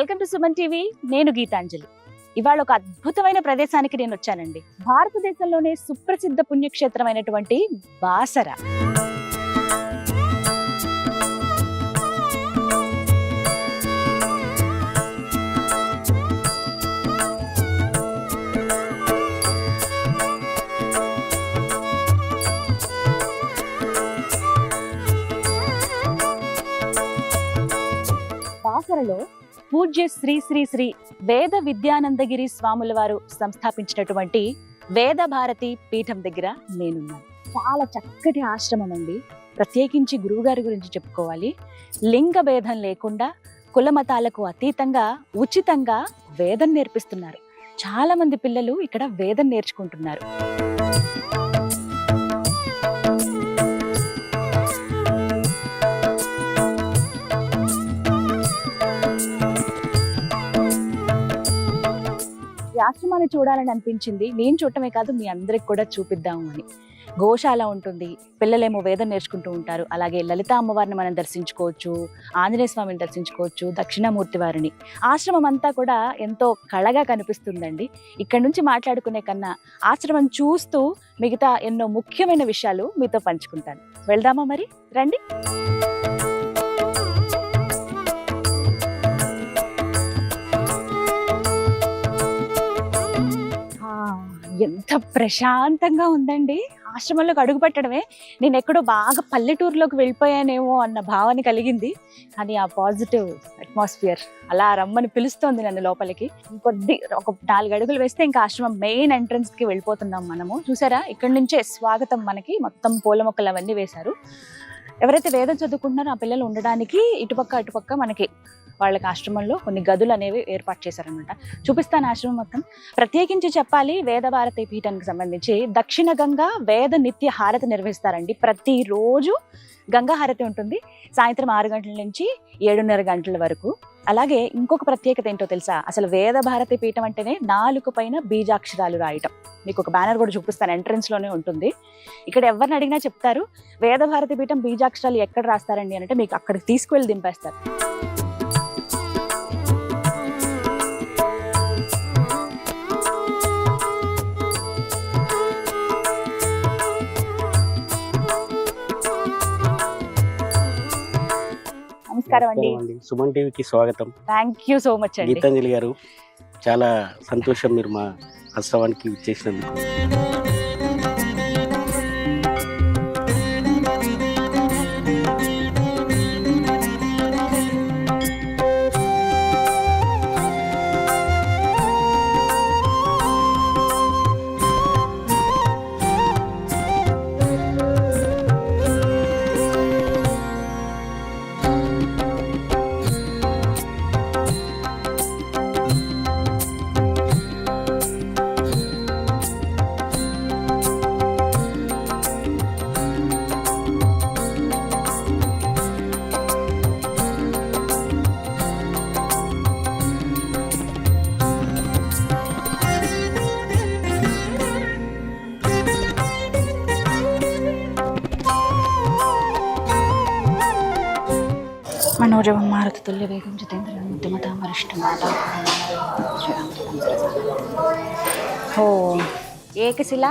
Welcome to Suman TV. నేను గీతాంజలి. ఇవాళ ఒక అద్భుతమైన ప్రదేశానికి నేను వచ్చానండి భారతదేశంలోనే సుప్రసిద్ధ పుణ్యక్షేత్రమైనటువంటి బాసర. పూజ్య శ్రీ శ్రీ శ్రీ వేద విద్యానందగిరి స్వాముల వారు సంస్థాపించినటువంటి వేద భారతి పీఠం దగ్గర నేనున్నాను. చాలా చక్కటి ఆశ్రమం అండి. ప్రత్యేకించి గురువుగారి గురించి చెప్పుకోవాలి. లింగ భేదం లేకుండా కుల మతాలకు అతీతంగా ఉచితంగా వేదం నేర్పిస్తున్నారు. చాలా మంది పిల్లలు ఇక్కడ వేదం నేర్చుకుంటున్నారు. ఈ ఆశ్రమాన్ని చూడాలని అనిపించింది. నేను చూడటమే కాదు మీ అందరికి కూడా చూపిద్దాము అని. గోశాల ఉంటుంది. పిల్లలేమో వేదం నేర్చుకుంటూ ఉంటారు. అలాగే లలిత అమ్మవారిని మనం దర్శించుకోవచ్చు. ఆంజనేయ స్వామిని దర్శించుకోవచ్చు. దక్షిణామూర్తి వారిని. ఆశ్రమం అంతా కూడా ఎంతో కళగా కనిపిస్తుందండి. ఇక్కడ నుంచి మాట్లాడుకునే కన్నా ఆశ్రమం చూస్తూ మిగతా ఎన్నో ముఖ్యమైన విషయాలు మీతో పంచుకుంటాను. వెళ్దామా మరి? రండి. ఎంత ప్రశాంతంగా ఉందండి. ఆశ్రమంలోకి అడుగు పెట్టడమే. నేను ఎక్కడో బాగా పల్లెటూరులోకి వెళ్ళిపోయానేమో అన్న భావన కలిగింది. కానీ ఆ పాజిటివ్ అట్మాస్ఫియర్ అలా రమ్మని పిలుస్తోంది నన్ను లోపలికి. కొద్ది ఒక నాలుగు అడుగులు వేస్తే ఇంకా ఆశ్రమం మెయిన్ ఎంట్రన్స్కి వెళ్ళిపోతున్నాం మనము. చూసారా? ఇక్కడి నుంచే స్వాగతం మనకి. మొత్తం పూల మొక్కలు అవన్నీ వేశారు. ఎవరైతే వేదం చదువుకుంటున్నారో ఆ పిల్లలు ఉండడానికి ఇటుపక్క అటుపక్క మనకి వాళ్ళకి ఆశ్రమంలో కొన్ని గదులు అనేవి ఏర్పాటు చేశారనమాట చూపిస్తాను ఆశ్రమం మొత్తం. ప్రత్యేకించి చెప్పాలి వేద భారతి పీఠానికి సంబంధించి దక్షిణ గంగా వేద నిత్య హారతి నిర్వహిస్తారండి. ప్రతిరోజు గంగా హారతి ఉంటుంది. సాయంత్రం ఆరు గంటల నుంచి ఏడున్నర గంటల వరకు. అలాగే ఇంకొక ప్రత్యేకత ఏంటో తెలుసా? అసలు వేద భారతి పీఠం అంటేనే నాలుగు పైన బీజాక్షరాలు రాయటం. మీకు ఒక బ్యానర్ కూడా చూపిస్తాను ఎంట్రన్స్లోనే ఉంటుంది. ఇక్కడ ఎవరిని అడిగినా చెప్తారు వేద భారతి పీఠం బీజాక్షరాలు ఎక్కడ రాస్తారండి అంటే మీకు అక్కడికి తీసుకువెళ్ళి దింపేస్తారు. నమస్కారం అండి. సుమన్ టీవీకి స్వాగతం. థ్యాంక్ యూ సో మచ్ అండి. గీతాంజలి గారు చాలా సంతోషం మీరు మా ఆశ్రమానికి ఇచ్చేసినందుకు మనోజవం మారుతి తుల్య వేగం జితేంద్ర ఓ ఏకశిల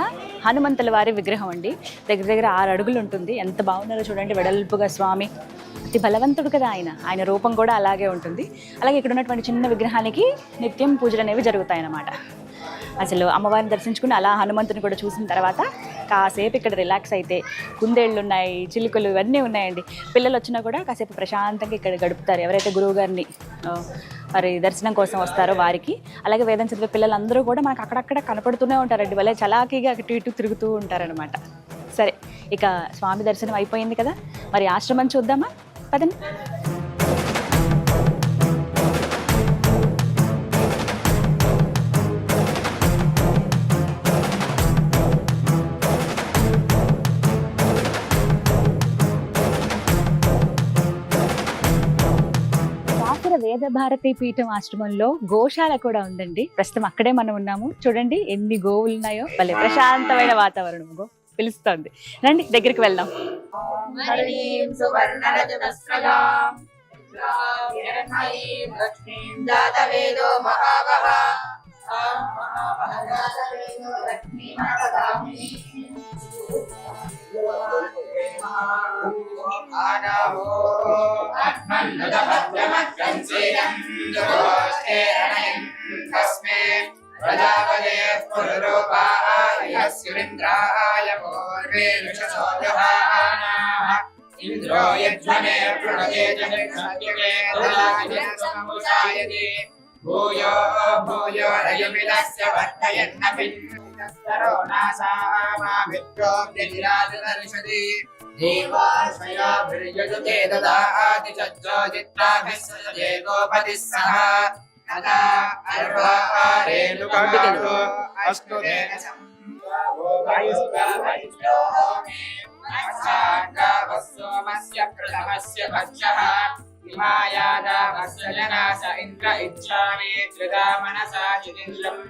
హనుమంతుల వారి విగ్రహం అండి. దగ్గర దగ్గర ఆరు అడుగులు ఉంటుంది. ఎంత బాగున్నారో చూడండి. వెడల్పుగా స్వామి. అతి బలవంతుడు కదా ఆయన. ఆయన రూపం కూడా అలాగే ఉంటుంది. అలాగే ఇక్కడ ఉన్నటువంటి చిన్న విగ్రహానికి నిత్యం పూజలు అనేవి జరుగుతాయి అన్నమాట అసలు అమ్మవారిని దర్శించుకుని అలా హనుమంతుని కూడా చూసిన తర్వాత కాసేపు ఇక్కడ రిలాక్స్ అయితే కుందేళ్ళు ఉన్నాయి చిలుకలు ఇవన్నీ ఉన్నాయండి. పిల్లలు వచ్చినా కూడా కాసేపు ప్రశాంతంగా ఇక్కడ గడుపుతారు. ఎవరైతే గురువు గారిని మరి దర్శనం కోసం వస్తారో వారికి అలాగే వేదం చదివే పిల్లలందరూ కూడా మనకు అక్కడక్కడ కనపడుతూనే ఉంటారండి. వాళ్ళే చలాకీగా అటు ఇటు తిరుగుతూ ఉంటారనమాట సరే ఇక స్వామి దర్శనం అయిపోయింది కదా? మరి ఆశ్రమం చూద్దామా? పదండి. భారతి పీఠం ఆశ్రమంలో గోశాల కూడా ఉందండి. ప్రస్తుతం అక్కడే మనం ఉన్నాము. చూడండి ఎన్ని గోవులు ఉన్నాయో. భలే ప్రశాంతమైన వాతావరణం గో పిలుస్తోంది. రండి దగ్గరికి వెళ్దాం. హరిణీం तस्मे प्रजापदे पुनरूपाय स्युरिन्द्राय पूर्वे ऋषसोजहानाः इन्द्रो यज्ञमे प्रणते जगत्सत्यमे सम्मुषायते भूयो भूयो रयमिलस्य वर्धयन्नपि तरो नासामाभित्रो व्यजिराजदर्शति देवाश्रयाभिर्यजुते ददाति चज्जोदित्राभिः सजते गोपतिः सह तदा अर्वारेणुकाटो अष्टुदेन सोमस्य प्रथमस्य भक्षः हिमायादावत्सजनास इन्द्र इच्छामि त्रिदा मनसा चिकिन्द्रम्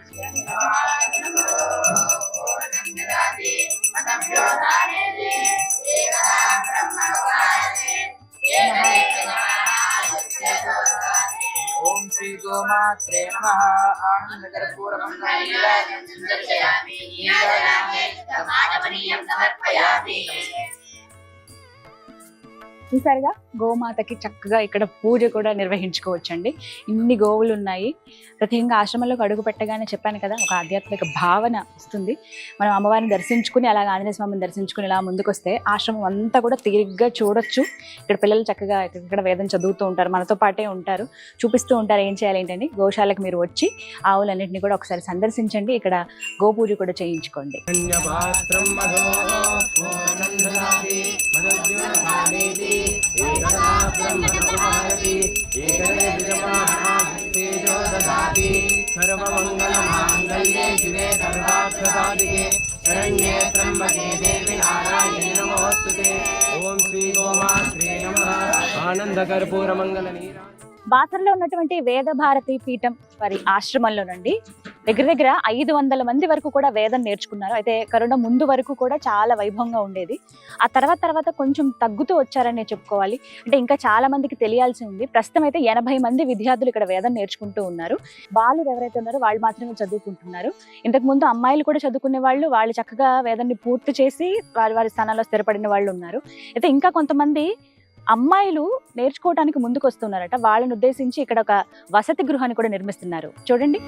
ॐ श्री गोमात्रे नमः आनन्दकर्पूरकं समर्पयामि చూసారుగా గోమాతకి చక్కగా ఇక్కడ పూజ కూడా నిర్వహించుకోవచ్చండి. ఇన్ని గోవులు ఉన్నాయి. ప్రత్యేకంగా ఆశ్రమంలోకి అడుగు పెట్టగానే చెప్పాను కదా ఒక ఆధ్యాత్మిక భావన వస్తుంది. మనం అమ్మవారిని దర్శించుకుని అలాగే ఆంజనేయ స్వామిని దర్శించుకుని ఇలా ముందుకొస్తే ఆశ్రమం అంతా కూడా తీరిగ్గా చూడొచ్చు. ఇక్కడ పిల్లలు చక్కగా ఇక్కడ వేదం చదువుతూ ఉంటారు మనతో పాటే ఉంటారు చూపిస్తూ ఉంటారు ఏం చేయాలి ఏంటని. గోశాలకు మీరు వచ్చి ఆవులన్నింటినీ కూడా ఒకసారి సందర్శించండి. ఇక్కడ గోపూజ కూడా చేయించుకోండి. ధన్యపాత్రం మధో పూర్ణం దదాతి మదద్యోధానేతి ఏకదా బ్రహ్మణోపాయతి ఏకదే విజమాతేజో దదాతి సర్వమంగళమాంగళ్యే శివే సర్వార్థసాధికే శరణ్యే త్రయంబకే దేవి బాసరలో ఉన్నటువంటి వేద భారతి పీఠం వారి ఆశ్రమంలో నుండి దగ్గర దగ్గర ఐదు వందల మంది వరకు కూడా వేదం నేర్చుకున్నారు. అయితే కరోనా ముందు వరకు కూడా చాలా వైభవంగా ఉండేది. ఆ తర్వాత తర్వాత కొంచెం తగ్గుతూ వచ్చారని చెప్పుకోవాలి. అంటే ఇంకా చాలా మందికి తెలియాల్సి ఉంది. ప్రస్తుతం అయితే ఎనభై మంది విద్యార్థులు ఇక్కడ వేదం నేర్చుకుంటూ ఉన్నారు. బాలురు ఎవరైతే ఉన్నారో వాళ్ళు మాత్రమే చదువుకుంటున్నారు. ఇంతకు ముందు అమ్మాయిలు కూడా చదువుకునే వాళ్ళు వాళ్ళు చక్కగా వేదాన్ని పూర్తి చేసి వారి వారి స్థానాల్లో స్థిరపడిన వాళ్ళు ఉన్నారు. అయితే ఇంకా కొంతమంది అమ్మాయిలు నేర్చుకోవడానికి ముందుకు వస్తున్నారట వాళ్ళని ఉద్దేశించి ఇక్కడ ఒక వసతి గృహాన్ని కూడా నిర్మిస్తున్నారు. చూడండి.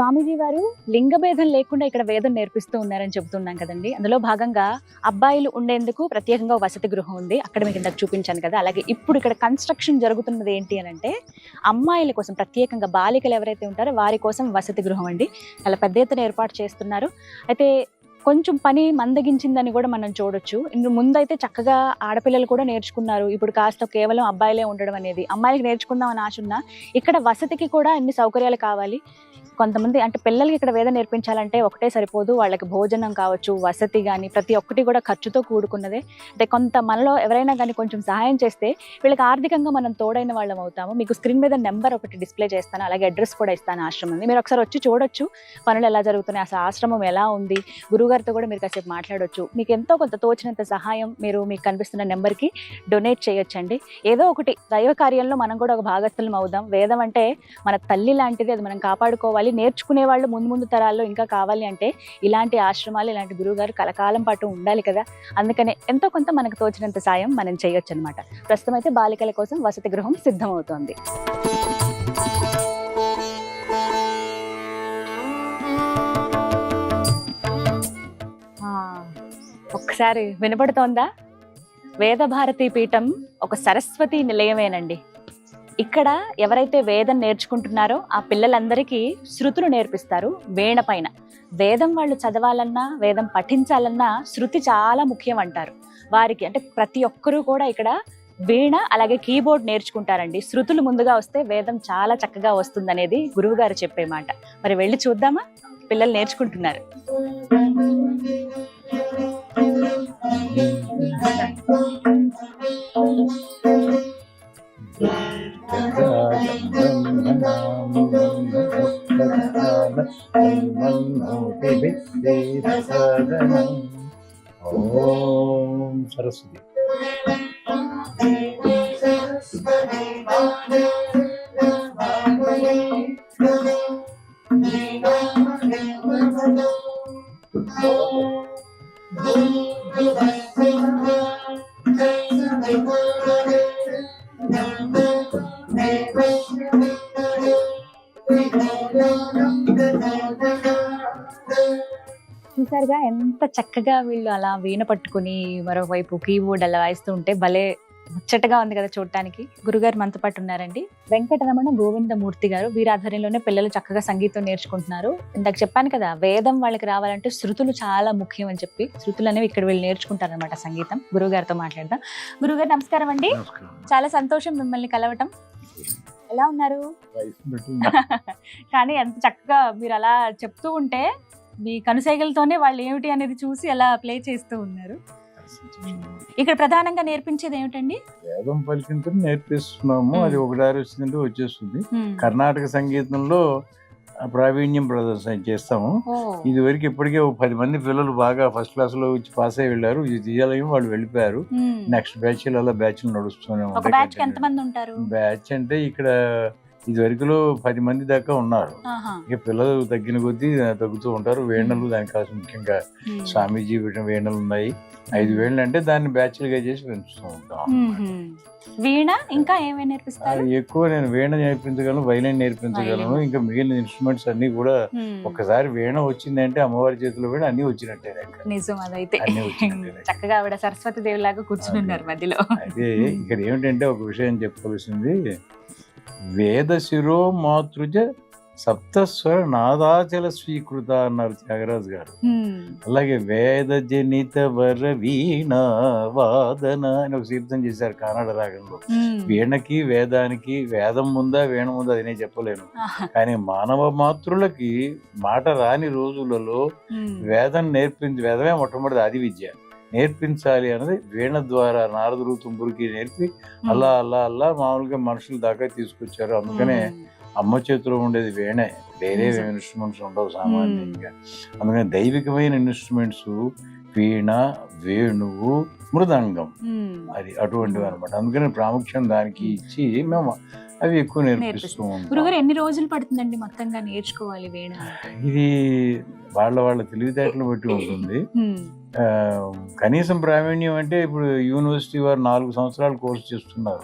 స్వామీజీ వారు లింగభేదం లేకుండా ఇక్కడ వేదం నేర్పిస్తూ ఉన్నారని చెబుతున్నాం కదండి. అందులో భాగంగా అబ్బాయిలు ఉండేందుకు ప్రత్యేకంగా వసతి గృహం ఉంది. అక్కడ మీకు ఇందాక చూపించాను కదా. అలాగే ఇప్పుడు ఇక్కడ కన్స్ట్రక్షన్ జరుగుతున్నది ఏంటి అని అంటే అమ్మాయిల కోసం ప్రత్యేకంగా బాలికలు ఎవరైతే ఉంటారో వారి కోసం వసతి గృహం అండి. చాలా పెద్ద ఎత్తున ఏర్పాటు చేస్తున్నారు. అయితే కొంచెం పని మందగించిందని కూడా మనం చూడొచ్చు. ఇందు ముందైతే చక్కగా ఆడపిల్లలు కూడా నేర్చుకున్నారు. ఇప్పుడు కాస్త కేవలం అబ్బాయిలే ఉండడం అనేది. అమ్మాయిలకి నేర్చుకుందాం అని ఆశ ఉన్నా ఇక్కడ వసతికి కూడా అన్ని సౌకర్యాలు కావాలి. కొంతమంది అంటే పిల్లలకి ఇక్కడ వేద నేర్పించాలంటే ఒకటే సరిపోదు వాళ్ళకి భోజనం కావచ్చు వసతి కానీ ప్రతి ఒక్కటి కూడా ఖర్చుతో కూడుకున్నదే. అంటే కొంత మనలో ఎవరైనా కానీ కొంచెం సహాయం చేస్తే వీళ్ళకి ఆర్థికంగా మనం తోడైన వాళ్ళం అవుతాము. మీకు స్క్రీన్ మీద నెంబర్ ఒకటి డిస్ప్లే చేస్తాను అలాగే అడ్రస్ కూడా ఇస్తాను ఆశ్రమం మీరు ఒకసారి వచ్చి చూడొచ్చు పనులు ఎలా జరుగుతున్నాయి అసలు ఆశ్రమం ఎలా ఉంది గురుగారితో కూడా మీరు కాసేపు మాట్లాడొచ్చు. మీకు ఎంతో కొంత తోచినంత సహాయం మీరు మీకు కనిపిస్తున్న నెంబర్కి డొనేట్ చేయొచ్చండి. ఏదో ఒకటి దైవ కార్యంలో మనం కూడా ఒక భాగస్థులం అవుదాం. వేదం అంటే మన తల్లి లాంటిది అది మనం కాపాడుకోవాలి నేర్చుకునే వాళ్ళు ముందు ముందు తరాల్లో ఇంకా కావాలి అంటే ఇలాంటి ఆశ్రమాలు ఇలాంటి గురువుగారు కలకాలం పాటు ఉండాలి కదా. అందుకనే ఎంతో కొంత మనకు తోచినంత సాయం మనం చేయొచ్చు అనమాట ప్రస్తుతం అయితే బాలికల కోసం వసతి గృహం సిద్ధమవుతోంది. ఒకసారి ఒక్కసారి వినపడుతోందా? వేదభారతి పీఠం ఒక సరస్వతి నిలయమేనండి. ఇక్కడ ఎవరైతే వేదం నేర్చుకుంటున్నారో ఆ పిల్లలందరికీ శృతులు నేర్పిస్తారు వీణ పైన. వేదం వాళ్ళు చదవాలన్నా వేదం పఠించాలన్నా శృతి చాలా ముఖ్యం అంటారు. వారికి అంటే ప్రతి ఒక్కరూ కూడా ఇక్కడ వీణ అలాగే కీబోర్డ్ నేర్చుకుంటారండి. శృతులు ముందుగా వస్తే వేదం చాలా చక్కగా వస్తుందనేది గురువు గారు చెప్పే మాట. మరి వెళ్ళి చూద్దామా? పిల్లలు నేర్చుకుంటున్నారు. Yeah. ఓం సరస్వతి చూసారుగా ఎంత చక్కగా వీళ్ళు అలా వీణ పట్టుకుని మరోవైపు కీబోర్డ్ అలా వాయిస్తూ ఉంటే భలే ముచ్చటగా ఉంది కదా చూడటానికి. గురుగారు మనతో పాటు ఉన్నారండి. వెంకటరమణ గోవిందమూర్తి గారు వీరి ఆధ్వర్యంలోనే పిల్లలు చక్కగా సంగీతం నేర్చుకుంటున్నారు. ఇందాక చెప్పాను కదా వేదం వాళ్ళకి రావాలంటే శృతులు చాలా ముఖ్యం అని చెప్పి శృతులు అనేవి ఇక్కడ వీళ్ళు నేర్చుకుంటారనమాట సంగీతం. గురువు గారితో మాట్లాడదాం. గురుగారు నమస్కారం అండి. చాలా సంతోషం మిమ్మల్ని కలవటం. ఎలా ఉన్నారు? కానీ ఎంత చక్కగా మీరు అలా చెప్తూ ఉంటే మీ కనుసైగలతోనే వాళ్ళు ఏమిటి అనేది చూసి అలా ప్లే చేస్తూ ఉన్నారు. ఇక్కడ ప్రధానంగా నేర్పించేది ఏమిటండి? వేదం పలికించడం నేర్పిస్తున్నాము. అది ఒకసారి వచ్చిందంటే వచ్చేస్తుంది. కర్ణాటక సంగీతంలో ప్రావీణ్యం ప్రదర్శన చేస్తాము. ఇది వరకు ఇప్పటికే పది మంది పిల్లలు బాగా ఫస్ట్ క్లాస్లో వచ్చి పాస్ అయ్యి వెళ్ళారు. ఇది తీయాలని వాళ్ళు వెళ్ళిపోయారు. నెక్స్ట్ బ్యాచ్ అలా బ్యాచ్ నడుస్తూనే ఉంటారు? బ్యాచ్ అంటే ఇక్కడ ఇది వరకులో పది మంది దాకా ఉన్నారు. ఇక పిల్లలు తగ్గిన కొద్దీ తగ్గుతూ ఉంటారు వేణలు దానికోసం ముఖ్యంగా హ్మ్. స్వామీజీ పెట్టిన వేణలు ఉన్నాయి ఐదు వేళ్ళు అంటే దాన్ని బ్యాచ్లుగా చేసి పెంచుతూ ఉంటాం. వీణ ఇంకా ఏమేమి నేర్పిస్తారు అది ఎక్కువ నేను వీణ నేర్పించగలను వైలిన్ నేర్పించగలను. ఇంకా మిగిలిన ఇన్స్ట్రుమెంట్స్ అన్ని కూడా. ఒక్కసారి వీణ వచ్చిందంటే అమ్మవారి చేతిలో వీణ అన్ని వచ్చినట్టే. నిజం అదైతే. చక్కగా ఆవిడ సరస్వతి దేవి లాగా కూర్చుని ఉన్నారు మధ్యలో అయితే ఇక్కడ ఏమిటంటే ఒక విషయం చెప్పవలసింది వేద శిరో మాతృజ సప్తస్వర నాదాచల స్వీకృత అన్నారు త్యాగరాజు గారు. అలాగే వేద జనిత వర వీణ వాదన అని ఒక కీర్తన చేశారు కన్నడ రాగంలో. వీణకి వేదానికి వేదం ముందా వీణ ముందా అది నేను చెప్పలేను. కానీ మానవ మాతృలకి మాట రాని రోజులలో. వేదం నేర్పించి వేదమే మొట్టమొదటి ఆది విద్య నేర్పించాలి అన్నది వీణ ద్వారా నారదుడు తుంబురికి నేర్పి హ్మ్. అల్లా అల్లా అల్లా మామూలుగా మనుషుల దాకా తీసుకొచ్చారు అందుకనే. అమ్మ చేతిలో ఉండేది వీణే వేరే. ఇన్స్ట్రుమెంట్స్ ఉండవు సామాన్యంగా అందుకని దైవికమైన ఇన్స్ట్రుమెంట్స్ వీణ వేణువు మృదంగం. అది అటువంటివి అనమాట అందుకని ప్రాముఖ్యం దానికి ఇచ్చి మేము అవి ఎక్కువ నేర్పిస్తూ ఉంటాం ఎన్ని రోజులు పడుతుందండి మొత్తంగా నేర్చుకోవాలి వీణ ఇది వాళ్ళ వాళ్ళ తెలివితేటలు బట్టి ఉంటుంది. కనీసం ప్రావీణ్యం అంటే ఇప్పుడు యూనివర్సిటీ వారు నాలుగు సంవత్సరాలు కోర్సు చేస్తున్నారు.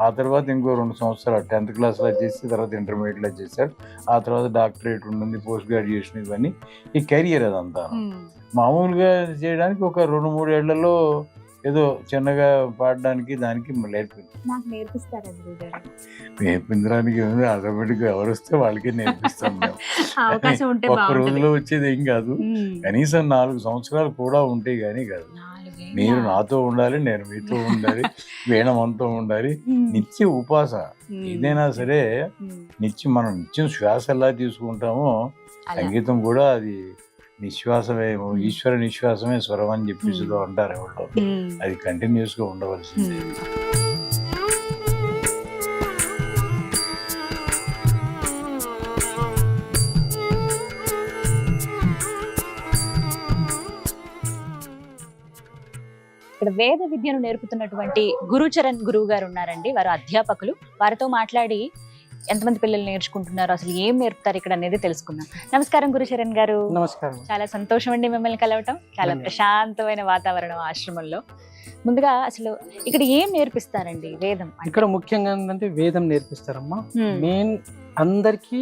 ఆ తర్వాత ఇంకో రెండు సంవత్సరాలు టెన్త్ క్లాస్లో చేసి తర్వాత ఇంటర్మీడియట్లో చేశారు. ఆ తర్వాత డాక్టరేట్ ఉంటుంది పోస్ట్ గ్రాడ్యుయేషన్ ఇవన్నీ. ఈ కెరియర్ అదంతా. మామూలుగా చేయడానికి ఒక రెండు మూడు ఏళ్ళలో ఏదో చిన్నగా పాడడానికి దానికి నేర్పింది నేర్పించడానికి ఆటోమేటిక్గా ఎవరు వస్తే వాళ్ళకే నేర్పిస్తాం మేము ఒక్క రోజులో వచ్చేది ఏం కాదు. కనీసం నాలుగు సంవత్సరాలు కూడా ఉంటే గానీ కాదు. మీరు నాతో ఉండాలి నేను మీతో ఉండాలి వీణమంతో ఉండాలి హ్మ్. నిత్య ఉపాస. ఏదైనా సరే. నిత్యం మనం నిత్యం శ్వాస ఎలా తీసుకుంటామో. సంగీతం కూడా అది నిశ్వాసమే ఈశ్వర నిశ్వాసమే స్వరం అని చెప్పేసి అంటారు ఎవరో. అది కంటిన్యూస్గా ఉండవలసింది. ఇక్కడ వేద విద్యను నేర్పుతున్నటువంటి గురుచరణ్ గురువు గారు ఉన్నారండి. వారు అధ్యాపకులు. వారితో మాట్లాడి ఎంతమంది పిల్లలు నేర్చుకుంటున్నారు అసలు ఏం నేర్పుతారు ఇక్కడ అనేది తెలుసుకుందాం నమస్కారం గురుచరణ్ గారు నమస్కారం చాలా సంతోషం అండి మిమ్మల్ని కలవటం చాలా. ప్రశాంతమైన వాతావరణం ఆశ్రమంలో ముందుగా అసలు ఇక్కడ ఏం నేర్పిస్తారండి వేదం? ఇక్కడ ముఖ్యంగా ఏంటంటే వేదం నేర్పిస్తారమ్మా. మెయిన్ అందరికీ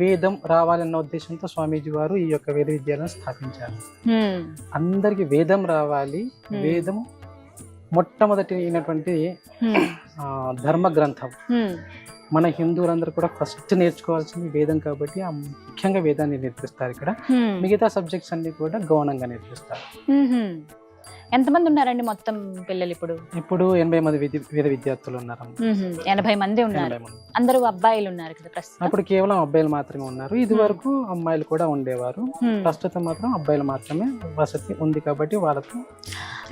వేదం రావాలన్న ఉద్దేశంతో స్వామీజీ వారు ఈ యొక్క వేద విద్యాలయం స్థాపించారు. అందరికి వేదం రావాలి. వేదం మొట్టమొదటి అయినటువంటి ధర్మ గ్రంథం. మన హిందువులందరూ కూడా ఫస్ట్ నేర్చుకోవాల్సింది వేదం కాబట్టి ఆ ముఖ్యంగా వేదాన్ని నేర్పిస్తారు ఇక్కడ. మిగతా సబ్జెక్ట్స్ అన్ని కూడా గౌనంగా నేర్పిస్తారు. ఎంతమంది ఉన్నారండి మొత్తం పిల్లలు ఇప్పుడు ఇప్పుడు ఎనభై మంది వేద విద్యార్థులు ఉన్నారు. ఎనభై మంది ఉన్నారు. అందరూ అబ్బాయిలు ఉన్నారు కదా అప్పుడు కేవలం అబ్బాయిలు మాత్రమే ఉన్నారు ఇది వరకు అమ్మాయిలు కూడా ఉండేవారు. ప్రస్తుతం మాత్రం అబ్బాయిలు మాత్రమే వసతి ఉంది కాబట్టి వాళ్ళకు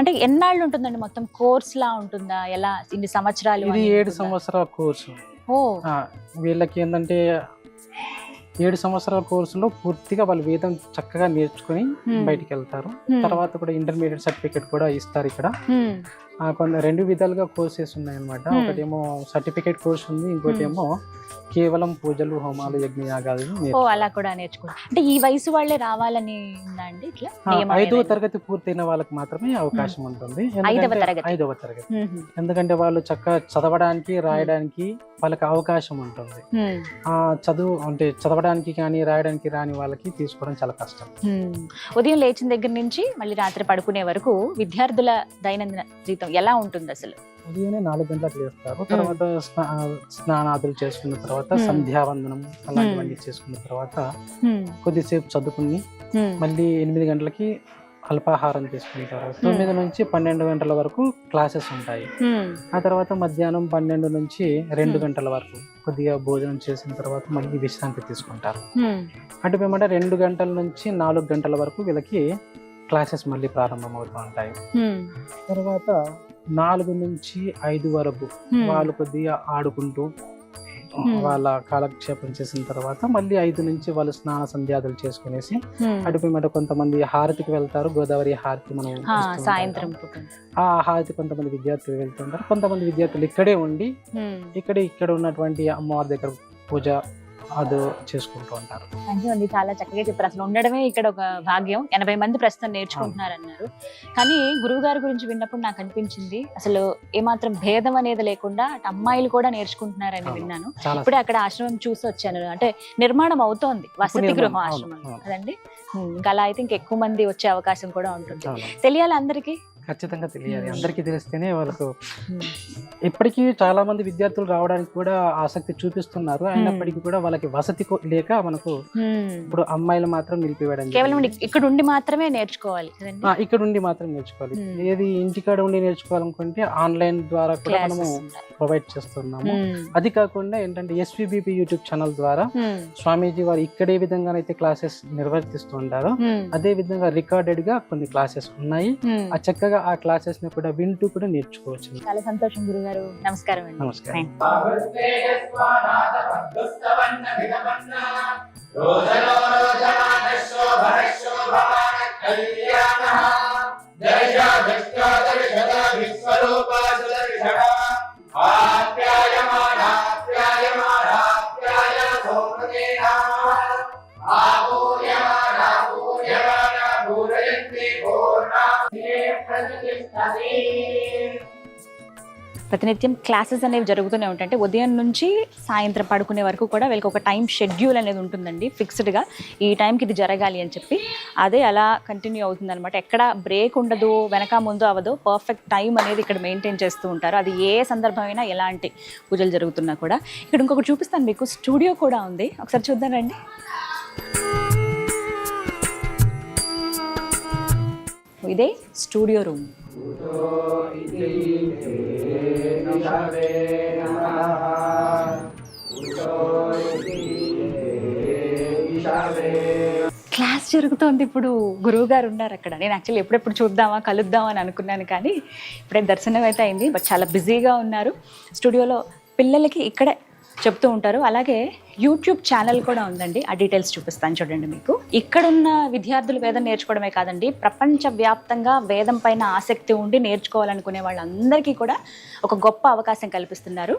అంటే ఎన్నాళ్ళు ఉంటుందండి మొత్తం కోర్స్ లా ఉంటుందా ఎలా ఇన్ని సంవత్సరాలు ఇది ఏడు? సంవత్సరాల కోర్సు వీళ్ళకి ఏంటంటే ఏడు సంవత్సరాల కోర్సులో పూర్తిగా వాళ్ళు వేదం చక్కగా నేర్చుకుని. బయటికి వెళ్తారు. తర్వాత కూడా ఇంటర్మీడియట్ సర్టిఫికేట్ కూడా ఇస్తారు ఇక్కడ కొన్ని రెండు విధాలుగా కోర్సెస్ ఉన్నాయన్నమాట. Hmm. ఒకటేమో సర్టిఫికేట్ కోర్స్ ఉంది ఇంకోటి ఏమో కేవలం పూజలు హోమాలు యజ్ఞ యాగాలు ఓ నేర్చు- అలా కూడా నేర్చుకుంటారు అంటే ఈ వయసు వాళ్ళే రావాలని ఉందా అండి ఇట్లా? ఐదవ? తరగతి పూర్తయిన వాళ్ళకి మాత్రమే అవకాశం ఉంటుంది. ఐదవ తరగతి. ఎందుకంటే వాళ్ళు చక్కగా చదవడానికి రాయడానికి వాళ్ళకి అవకాశం ఉంటుంది. ఆ చదువు అంటే చదవడానికి కానీ రాయడానికి రాని వాళ్ళకి తీసుకోవడం చాలా కష్టం. ఉదయం లేచిన దగ్గర నుంచి మళ్ళీ రాత్రి పడుకునే వరకు విద్యార్థుల దైనందిన జీవితం ఎలా ఉంటుంది అసలు ఉదయమే నాలుగు గంటలకు లేస్తారు తర్వాత స్నా- స్నానాదులు చేసుకున్న తర్వాత. సంధ్యావందనం అలాంటివన్నీ చేసుకున్న తర్వాత. కొద్దిసేపు చదువుకుని. మళ్ళీ ఎనిమిది గంటలకి అల్పాహారం తీసుకుంటారు తొమ్మిది నుంచి పన్నెండు గంటల వరకు క్లాసెస్ ఉంటాయి. ఆ తర్వాత మధ్యాహ్నం పన్నెండు నుంచి రెండు. గంటల వరకు కొద్దిగా భోజనం చేసిన తర్వాత మళ్ళీ విశ్రాంతి తీసుకుంటారు. అంటే ఏమంటే రెండు గంటల నుంచి నాలుగు గంటల వరకు వీళ్ళకి క్లాసెస్ మళ్ళీ ప్రారంభమవుతూ ఉంటాయి. తర్వాత నాలుగు నుంచి ఐదు వరకు. వాళ్ళు కొద్దిగా ఆడుకుంటూ. వాళ్ళ కాలక్షేపం చేసిన తర్వాత మళ్ళీ ఐదు నుంచి వాళ్ళు స్నాన సంధ్యాదులు చేసుకునేసి. అటుపై కొంతమంది హారతికి వెళ్తారు గోదావరి హారతి మనం. సాయంత్రం ఆ హారతి కొంతమంది విద్యార్థులు వెళ్తుంటారు కొంతమంది విద్యార్థులు ఇక్కడే ఉండి. ఇక్కడే ఇక్కడ ఉన్నటువంటి అమ్మవారి దగ్గర పూజ అది చేసుకుంటూ ఉంటారు. చాలా చక్కగా చెప్పారు. అసలు ఉండడమే ఇక్కడ ఒక భాగ్యం. ఎనభై మంది ప్రస్తుతం నేర్చుకుంటున్నారు అన్నారు కానీ గురువు గారి గురించి విన్నప్పుడు నాకు అనిపించింది అసలు ఏమాత్రం భేదం అనేది లేకుండా అటు అమ్మాయిలు కూడా నేర్చుకుంటున్నారని. విన్నాను. ఇప్పుడే అక్కడ ఆశ్రమం చూసి వచ్చాను. అంటే నిర్మాణం అవుతోంది. వసతి గృహం ఆశ్రమం. కదండి. ఇంకా అలా అయితే ఇంకెక్కువ మంది వచ్చే అవకాశం కూడా ఉంటుంది. తెలియాలి అందరికి? ఖచ్చితంగా తెలియాలి Hmm. అందరికీ తెలిస్తేనే వాళ్ళకు ఇప్పటికీ చాలా మంది విద్యార్థులు రావడానికి కూడా ఆసక్తి చూపిస్తున్నారు అయినప్పటికీ కూడా వాళ్ళకి వసతి లేక మనకు ఇప్పుడు అమ్మాయిలు మాత్రం నిలిపివేయడం కేవలం. ఇక్కడ ఉండి మాత్రమే నేర్చుకోవాలి ఇక్కడ ఉండి మాత్రం నేర్చుకోవాలి Hmm. ఏది ఇంటికాడ ఉండి నేర్చుకోవాలనుకుంటే ఆన్లైన్ ద్వారా కూడా మనము. ప్రొవైడ్ చేస్తున్నాము. అది కాకుండా ఏంటంటే ఎస్విబిపి యూట్యూబ్ ఛానల్ ద్వారా. స్వామీజీ వారు ఇక్కడే విధంగానైతే క్లాసెస్ నిర్వర్తిస్తూ ఉంటారో హ్మ్. అదే విధంగా రికార్డెడ్గా కొన్ని క్లాసెస్ ఉన్నాయి. ఆ చక్కగా ఆ క్లాసెస్ని కూడా వింటూ కూడా నేర్చుకోవచ్చు. చాలా సంతోషం గురుగారు. నమస్కారం అండి. నమస్కారం. నిత్యం క్లాసెస్ అనేవి జరుగుతూనే ఉంటాయి. అంటే ఉదయం నుంచి సాయంత్రం పడుకునే వరకు కూడా వీళ్ళకి ఒక టైం షెడ్యూల్ అనేది ఉంటుందండి ఫిక్స్డ్గా ఈ టైంకి ఇది జరగాలి అని చెప్పి. అదే అలా కంటిన్యూ అవుతుంది అనమాట ఎక్కడ బ్రేక్ ఉండదు వెనక ముందు అవ్వదు. పర్ఫెక్ట్ టైం అనేది ఇక్కడ మెయింటైన్ చేస్తూ ఉంటారు. అది ఏ సందర్భమైనా ఎలాంటి పూజలు జరుగుతున్నా కూడా. ఇక్కడ ఇంకొకటి చూపిస్తాను మీకు. స్టూడియో కూడా ఉంది. ఒకసారి చూద్దాం రండి. ఇదే స్టూడియో రూమ్ క్లాస్ జరుగుతోంది ఇప్పుడు. గురువు గారు ఉన్నారు అక్కడ. నేను యాక్చువల్లీ ఎప్పుడెప్పుడు చూద్దామా కలుద్దామా అని అనుకున్నాను కానీ ఇప్పుడే దర్శనం అయితే అయింది. బట్ చాలా బిజీగా ఉన్నారు. స్టూడియోలో పిల్లలకి ఇక్కడే చెప్తూ ఉంటారు. అలాగే యూట్యూబ్ ఛానల్ కూడా ఉందండి. ఆ డీటెయిల్స్ చూపిస్తాను చూడండి మీకు. ఇక్కడున్న విద్యార్థులు వేదం నేర్చుకోవడమే కాదండి ప్రపంచవ్యాప్తంగా వేదం పైన ఆసక్తి ఉండి నేర్చుకోవాలనుకునే వాళ్ళందరికీ కూడా ఒక గొప్ప అవకాశం కల్పిస్తున్నారు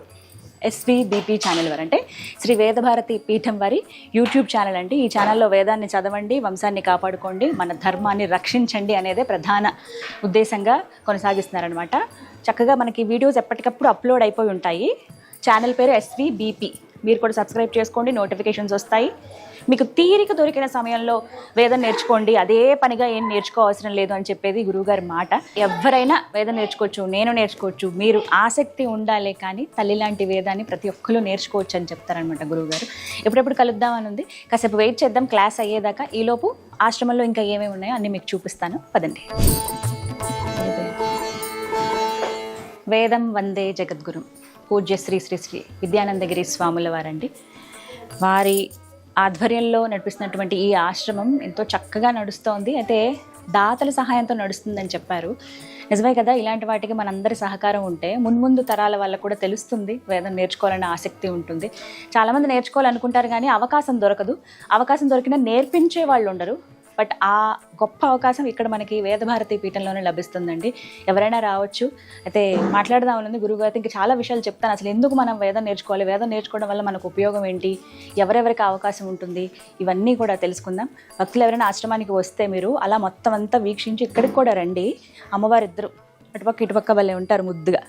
ఎస్విబిపి ఛానల్ వారు. అంటే శ్రీ వేదభారతి పీఠం వారి యూట్యూబ్ ఛానల్ అండి. ఈ ఛానల్లో వేదాన్ని చదవండి వంశాన్ని కాపాడుకోండి మన ధర్మాన్ని రక్షించండి అనేదే ప్రధాన ఉద్దేశంగా కొనసాగిస్తున్నారనమాట చక్కగా మనకి వీడియోస్ ఎప్పటికప్పుడు అప్లోడ్ అయిపోయి ఉంటాయి. ఛానల్ పేరు ఎస్విబిపి మీరు కూడా సబ్స్క్రైబ్ చేసుకోండి నోటిఫికేషన్స్ వస్తాయి. మీకు తీరిక దొరికిన సమయంలో వేదం నేర్చుకోండి. అదే పనిగా ఏం నేర్చుకోవాల్సిన లేదు అని చెప్పేది గురువుగారి మాట. ఎవరైనా వేదం నేర్చుకోవచ్చు నేను నేర్చుకోవచ్చు మీరు ఆసక్తి ఉండాలే కానీ తల్లి లాంటి వేదాన్ని ప్రతి ఒక్కరు నేర్చుకోవచ్చు అని చెప్తారనమాట గురువుగారు. ఎప్పుడెప్పుడు కలుద్దామని ఉంది. కాసేపు వెయిట్ చేద్దాం క్లాస్ అయ్యేదాకా. ఈలోపు ఆశ్రమంలో ఇంకా ఏమేమి ఉన్నాయో అన్నీ మీకు చూపిస్తాను. పదండి. వేదం వందే జగద్గురు. పూజ్య శ్రీ శ్రీ శ్రీ విద్యానందగిరి స్వాముల వారండి. వారి ఆధ్వర్యంలో నడిపిస్తున్నటువంటి ఈ ఆశ్రమం ఎంతో చక్కగా నడుస్తోంది. అయితే దాతల సహాయంతో నడుస్తుందని చెప్పారు. నిజమే కదా ఇలాంటి వాటికి మనందరి సహకారం ఉంటే మున్ముందు తరాల వాళ్ళకు కూడా తెలుస్తుంది. వేదం నేర్చుకోవాలనే ఆసక్తి ఉంటుంది. చాలామంది నేర్చుకోవాలనుకుంటారు కానీ అవకాశం దొరకదు. అవకాశం దొరికినా నేర్పించే వాళ్ళు ఉండరు. బట్ ఆ గొప్ప అవకాశం ఇక్కడ మనకి వేదభారతి పీఠంలోనే లభిస్తుందండి. ఎవరైనా రావచ్చు. అయితే మాట్లాడదాం ఉంది గురువు గారితో ఇంకా చాలా విషయాలు చెప్తాను. అసలు ఎందుకు మనం వేదం నేర్చుకోవాలి? వేదం నేర్చుకోవడం వల్ల మనకు ఉపయోగం ఏంటి? ఎవరెవరికి అవకాశం ఉంటుంది? ఇవన్నీ కూడా తెలుసుకుందాం. భక్తులు ఎవరైనా ఆశ్రమానికి వస్తే మీరు అలా మొత్తం అంతా వీక్షించి ఇక్కడికి కూడా రండి. అమ్మవారిద్దరు అటుపక్క ఇటుపక్క భలే ఉంటారు ముద్దుగా.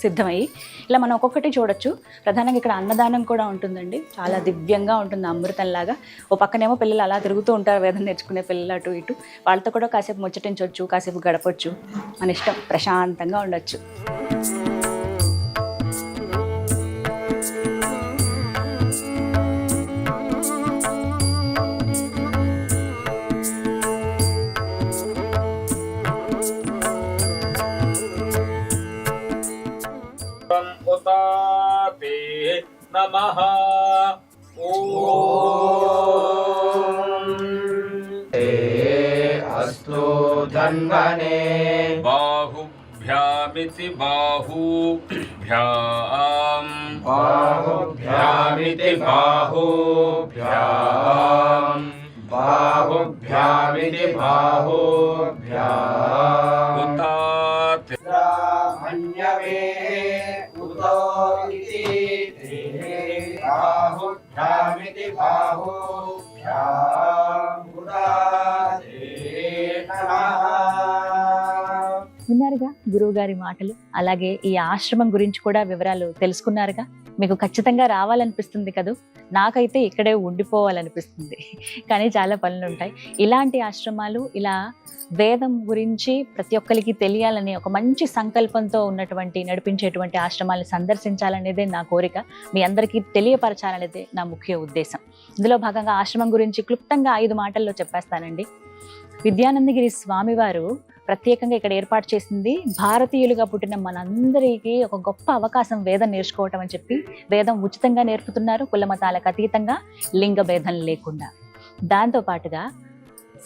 సిద్ధమయ్యి. ఇలా మనం ఒక్కొక్కటి చూడొచ్చు. ప్రధానంగా ఇక్కడ అన్నదానం కూడా ఉంటుందండి. చాలా దివ్యంగా ఉంటుంది అమృతంలాగా. ఓ పక్కనేమో పిల్లలు అలా తిరుగుతూ ఉంటారు వేదం నేర్చుకునే పిల్లలు అటు ఇటు. వాళ్ళతో కూడా కాసేపు ముచ్చటించవచ్చు కాసేపు గడపొచ్చు. మన ఇష్టం ప్రశాంతంగా ఉండొచ్చు. नमः अस्तु धन्वने बाहुभ्यामिति बाहुभ्याम् बाहुभ्यामिति बाहुभ्याम् बाहुभ्यामिति बाहुभ्याम् उतात् ब्राह्मण्यवे उतो इति भ्रामिति भावो గురువు గారి మాటలు అలాగే ఈ ఆశ్రమం గురించి కూడా వివరాలు తెలుసుకున్నారుగా. మీకు ఖచ్చితంగా రావాలనిపిస్తుంది కదూ? నాకైతే ఇక్కడే ఉండిపోవాలనిపిస్తుంది. కానీ చాలా పనులు ఉంటాయి. ఇలాంటి ఆశ్రమాలు ఇలా వేదం గురించి ప్రతి ఒక్కరికి తెలియాలని ఒక మంచి సంకల్పంతో ఉన్నటువంటి నడిపించేటువంటి ఆశ్రమాలను సందర్శించాలనేదే నా కోరిక. మీ అందరికీ తెలియపరచాలనేదే నా ముఖ్య ఉద్దేశం. ఇందులో భాగంగా ఆశ్రమం గురించి క్లుప్తంగా ఐదు మాటల్లో చెప్పేస్తానండి. విద్యానందగిరి స్వామివారు ప్రత్యేకంగా ఇక్కడ ఏర్పాటు చేసింది భారతీయులుగా పుట్టిన మనందరికీ ఒక గొప్ప అవకాశం వేదం నేర్చుకోవటం అని చెప్పి వేదం ఉచితంగా నేర్పుతున్నారు. కులమతాలకు అతీతంగా లింగ భేదం లేకుండా. దాంతో పాటుగా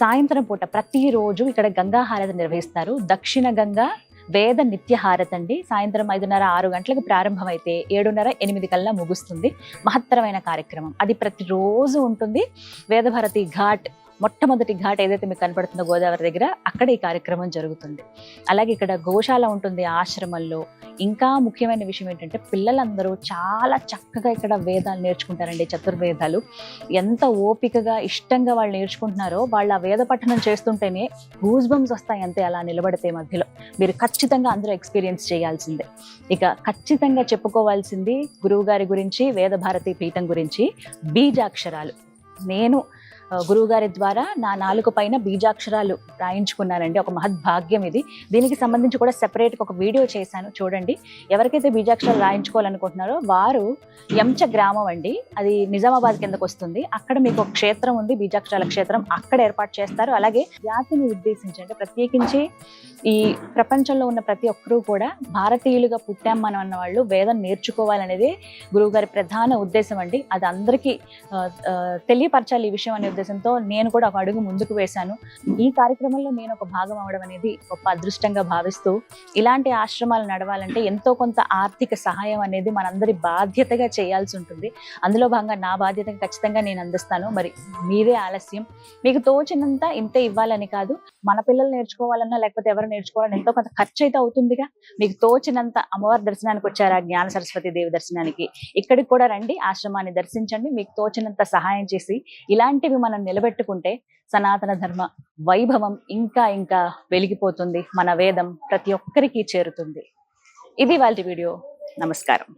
సాయంత్రం పూట ప్రతిరోజు ఇక్కడ గంగా హారతి నిర్వహిస్తారు. దక్షిణ గంగా వేద నిత్య హారతి అండి. సాయంత్రం ఐదున్నర ఆరు గంటలకు ప్రారంభమైతే ఏడున్నర ఎనిమిది కల్లా ముగుస్తుంది. మహత్తరమైన కార్యక్రమం. అది ప్రతిరోజు ఉంటుంది. వేదభారతి ఘాట్ మొట్టమొదటి ఘాట్ ఏదైతే మీకు కనపడుతుందో గోదావరి దగ్గర అక్కడ ఈ కార్యక్రమం జరుగుతుంది. అలాగే ఇక్కడ గోశాల ఉంటుంది ఆశ్రమంలో. ఇంకా ముఖ్యమైన విషయం ఏంటంటే పిల్లలందరూ చాలా చక్కగా ఇక్కడ వేదాలు నేర్చుకుంటారండి చతుర్వేదాలు. ఎంత ఓపికగా ఇష్టంగా వాళ్ళు నేర్చుకుంటున్నారో వాళ్ళు ఆ వేద పఠనం చేస్తుంటేనే గూస్ బంప్స్ వస్తాయి అంతే అలా నిలబడితే మధ్యలో. మీరు ఖచ్చితంగా అందరూ ఎక్స్పీరియన్స్ చేయాల్సిందే. ఇక ఖచ్చితంగా చెప్పుకోవాల్సింది గురువుగారి గురించి వేద భారతి పీఠం గురించి బీజాక్షరాలు. నేను గురువుగారి ద్వారా నా నాలుగు పైన బీజాక్షరాలు రాయించుకున్నానండి. ఒక మహద్భాగ్యం ఇది. దీనికి సంబంధించి కూడా సెపరేట్గా ఒక వీడియో చేశాను. చూడండి. ఎవరికైతే బీజాక్షరాలు రాయించుకోవాలనుకుంటున్నారో వారు ఎంచ గ్రామం అండి. అది నిజామాబాద్ కిందకు వస్తుంది. అక్కడ మీకు ఒక క్షేత్రం ఉంది. బీజాక్షరాల క్షేత్రం. అక్కడ ఏర్పాటు చేస్తారు. అలాగే జాతిని ఉద్దేశించండి. ప్రత్యేకించి ఈ ప్రపంచంలో ఉన్న ప్రతి ఒక్కరూ కూడా భారతీయులుగా పుట్టాం మనం అన్న వాళ్ళు వేదం నేర్చుకోవాలనేది గురువుగారి ప్రధాన ఉద్దేశం అండి. అది అందరికీ తెలియపరచాలి ఈ విషయం అనే ఉద్దేశంతో నేను కూడా ఒక అడుగు ముందుకు వేశాను. ఈ కార్యక్రమంలో నేను ఒక భాగం అవడం అనేది గొప్ప అదృష్టంగా భావిస్తూ ఇలాంటి ఆశ్రమాలు నడవాలంటే ఎంతో కొంత ఆర్థిక సహాయం అనేది మనందరి బాధ్యతగా చేయాల్సి ఉంటుంది. అందులో భాగంగా నా బాధ్యత ఖచ్చితంగా నేను అందిస్తాను. మరి మీరే ఆలస్యం. మీకు తోచినంత ఇంతే ఇవ్వాలని కాదు. మన పిల్లలు నేర్చుకోవాలన్నా లేకపోతే ఎవరు నేర్చుకోవాలన్నా ఎంతో కొంత ఖర్చు అయితే అవుతుందిగా. మీకు తోచినంత అమ్మవారి దర్శనానికి వచ్చారా? జ్ఞాన సరస్వతి దేవి దర్శనానికి. ఇక్కడికి కూడా రండి ఆశ్రమాన్ని దర్శించండి. మీకు తోచినంత సహాయం చేసి ఇలాంటివి మనం నిలబెట్టుకుంటే సనాతన ధర్మ వైభవం ఇంకా ఇంకా వెలిగిపోతుంది మన వేదం ప్రతి ఒక్కరికి చేరుతుంది. ఇది వాళ్ళ వీడియో. నమస్కారం.